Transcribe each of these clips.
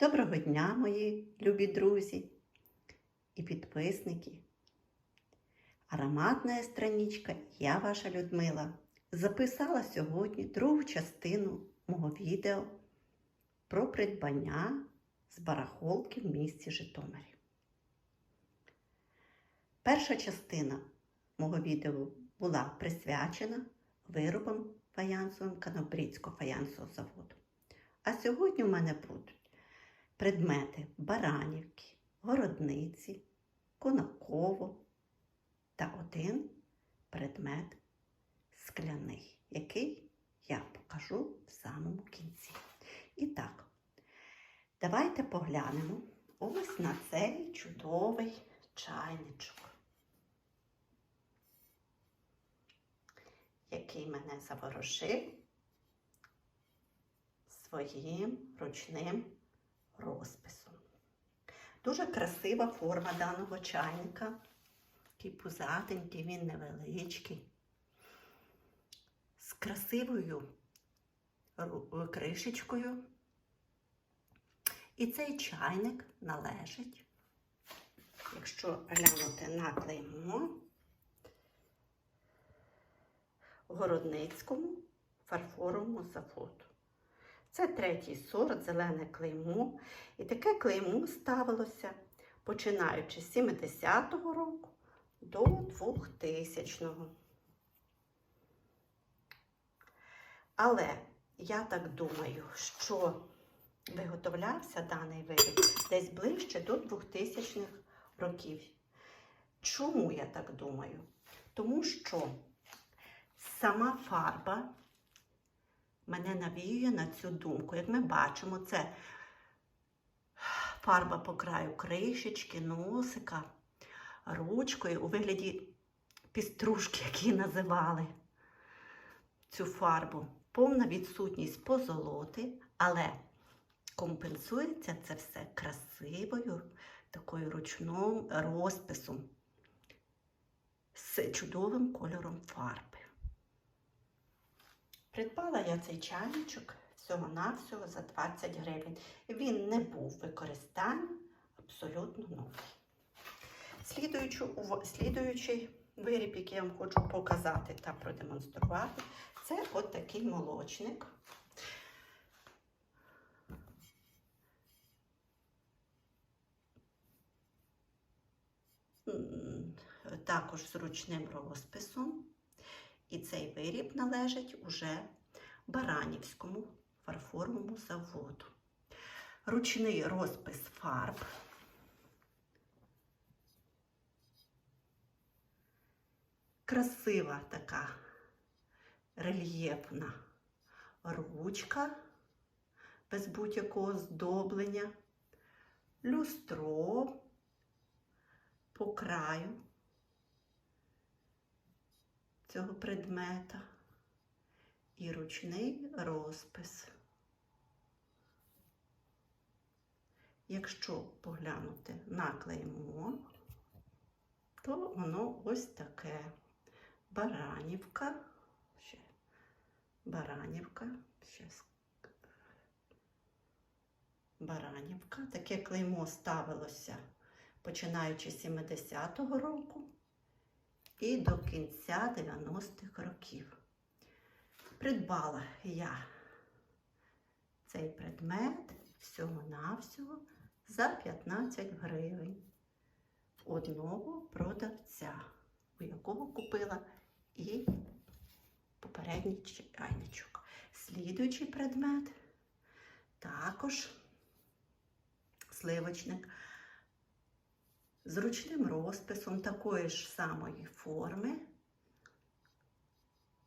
Доброго дня, мої любі друзі і підписники. Ароматна страничка, я ваша Людмила, записала сьогодні другу частину мого відео про придбання з барахолки в місті Житомирі. Перша частина мого відео була присвячена виробам фаянсовим Канобрідського фаянсового заводу. А сьогодні в мене будуть предмети баранівки, городниці, конаково та один предмет скляний, який я покажу в самому кінці. І так, давайте поглянемо ось на цей чудовий чайничок, який мене заворожив своїм ручним розписом. Дуже красива форма даного чайника. Такий пузатенький, він невеличкий. З красивою кришечкою. І цей чайник належить, якщо глянути на клеймо, Городницькому фарфоровому заводу. Це третій сорт, зелене клеймо. І таке клеймо ставилося починаючи з 70-го року до 2000-го. Але я так думаю, що виготовлявся даний виріб десь ближче до 2000-х років. Чому я так думаю? Тому що сама фарба мене навіює на цю думку. Як ми бачимо, це фарба по краю кришечки, носика, ручкою у вигляді піструшки, які називали цю фарбу. Повна відсутність позолоти, але компенсується це все красивою такою ручним розписом з чудовим кольором фарби. Придбала я цей чайничок всього-навсього за 20 гривень. Він не був використанням абсолютно новий. Слідуючи, слідуючий виріб, який я вам хочу показати та продемонструвати, це от молочник. Також з ручним розписом. І цей виріб належить уже Баранівському фарфоровому заводу. Ручний розпис фарб. Красива така рельєфна ручка без будь-якого здоблення, люстро по краю цього предмета і ручний розпис. Якщо поглянути на клеймо, то воно ось таке. Баранівка, ще Баранівка, ще Баранівка. Таке клеймо ставилося починаючи з 70-го року і до кінця 90-х років. Придбала я цей предмет всього-навсього за 15 гривень одного продавця, у якого купила і попередній чайничок. Слідуючий предмет також сливочник з ручним розписом такої ж самої форми,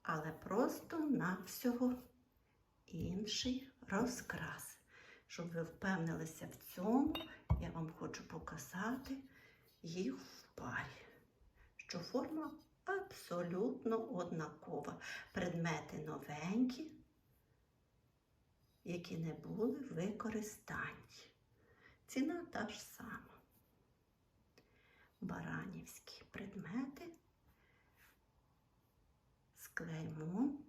але просто на всього інший розкрас. Щоб ви впевнилися в цьому, я вам хочу показати їх в парі, що форма абсолютно однакова. Предмети новенькі, які не були в використанні. Ціна та ж сама баранівські предмети з клеймом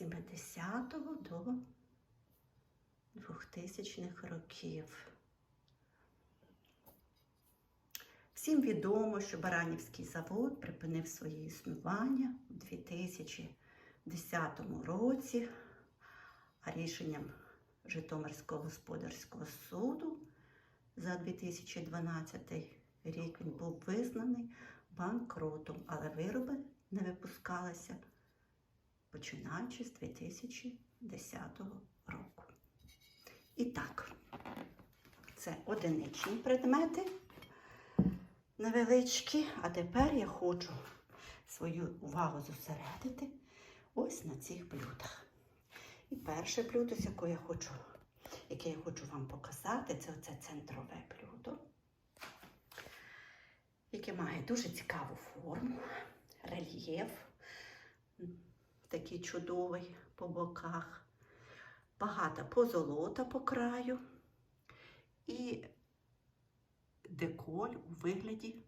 70-го до 2000-х років. Всім відомо, що Баранівський завод припинив своє існування у 2010 році, а рішенням Житомирського господарського суду за 2012 рік він був визнаний банкротом, але вироби не випускалися починаючи з 2010 року. І так, це одиничні предмети невеличкі, а тепер я хочу свою увагу зосередити ось на цих блюдах. І перше блюдо, якого я хочу, яке я хочу вам показати, це оце центрове блюдо, яке має дуже цікаву форму, рельєф, такий чудовий по боках, багата позолота по краю і деколь у вигляді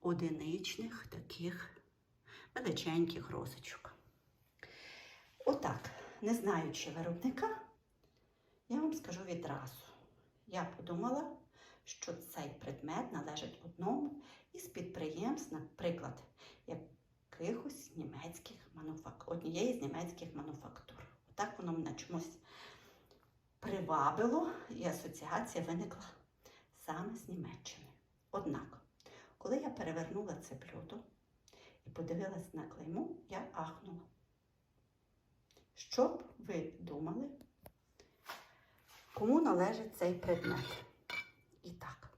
одиничних таких величеньких розочок. Отак, не знаючи виробника, я вам скажу відразу. Я подумала, що цей предмет належить одному із підприємств, наприклад, якихось німецьких мануфактур, однієї з німецьких мануфактур. Отак воно мене чомусь привабило, і асоціація виникла саме з Німеччини. Однак, коли я перевернула це блюдо і подивилась на клеймо, я ахнула. Що б ви думали, кому належить цей предмет? І так,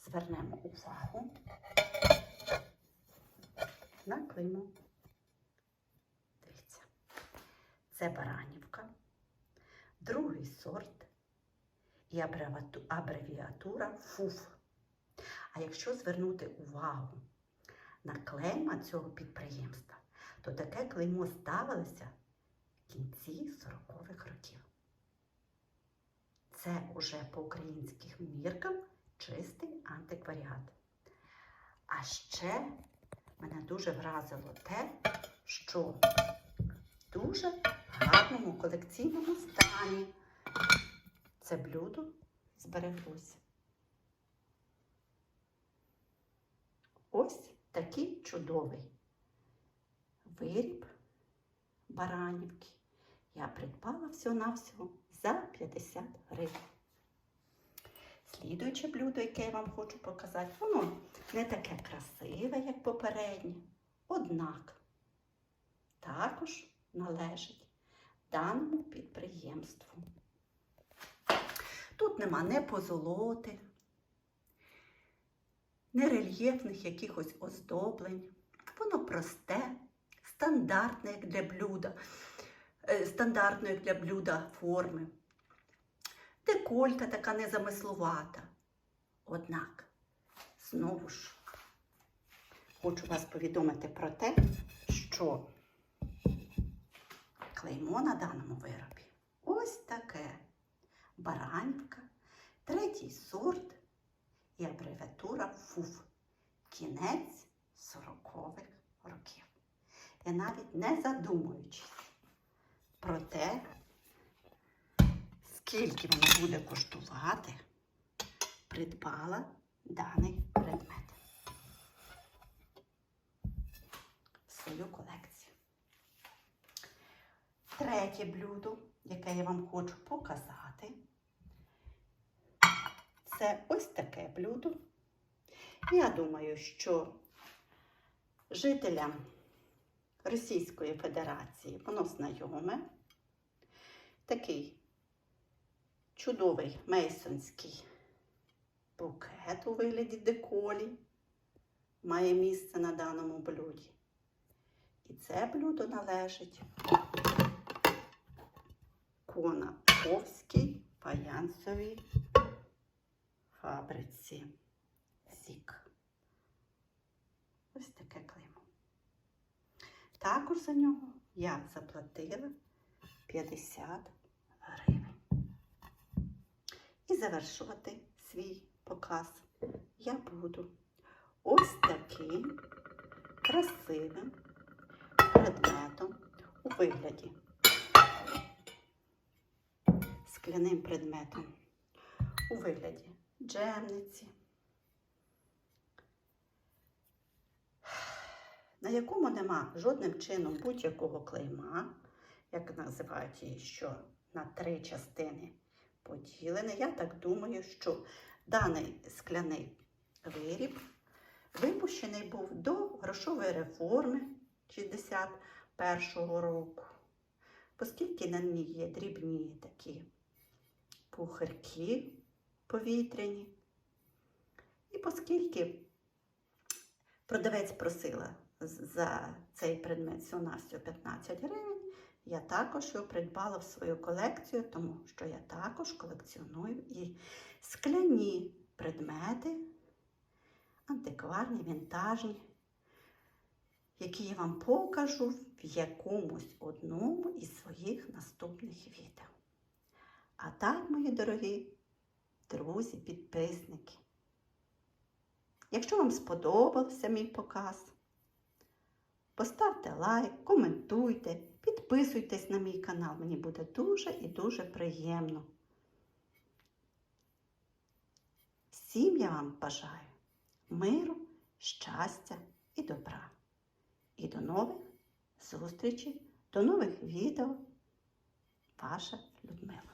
звернемо увагу на клеймо. Дивіться, це баранівка, другий сорт і абревіатура ФУФ. А якщо звернути увагу на клейма цього підприємства, то таке клеймо ставилося в кінці 40-х років. Це уже по українських міркам чистий антикваріат. А ще мене дуже вразило те, що в дуже гарному колекційному стані це блюдо збереглося. Ось такий чудовий виріб баранівки. Я придбала всього-навсього за 50 гривень. Слідуюче блюдо, яке я вам хочу показати, воно не таке красиве, як попереднє, однак також належить даному підприємству. Тут нема не позолоти, не рельєфних якихось оздоблень. Воно просте, стандартне як для блюда, стандартної для блюда форми. Деколька така незамислувата. Однак, знову ж, хочу вас повідомити про те, що клеймо на даному виробі ось таке баранівка, третій сорт і абревіатура ФУФ. Кінець 40-х років. Я навіть не задумуючись про те, скільки воно буде коштувати, придбала даний предмет свою колекцію. Третє блюдо, яке я вам хочу показати, це ось таке блюдо. Я думаю, що жителям Російської Федерації воно знайоме. Такий чудовий мейсонський букет у вигляді деколі має місце на даному блюді. І це блюдо належить Конаковській фаянсовій фабриці Сік. Ось таке клеймо. Також за нього я заплатила 50 гривень. І завершувати свій показ я буду ось таким красивим предметом у вигляді скляним предметом у вигляді джемниці, на якому нема жодним чином будь-якого клейма, як називають її, що на три частини поділене. Я так думаю, що даний скляний виріб випущений був до грошової реформи 61-го року, оскільки на ній є дрібні такі пухарки повітряні. І оскільки продавець просила за цей предмет всього на 15 гривень, я також його придбала в свою колекцію, тому що я також колекціоную і скляні предмети, антикварні, вінтажні, які я вам покажу в якомусь одному із своїх наступних відео. А так, мої дорогі друзі, підписники, якщо вам сподобався мій показ, поставте лайк, коментуйте, підписуйтесь на мій канал. Мені буде дуже і дуже приємно. Всім я вам бажаю миру, щастя і добра. І до нових зустрічей, до нових відео. Ваша Людмила.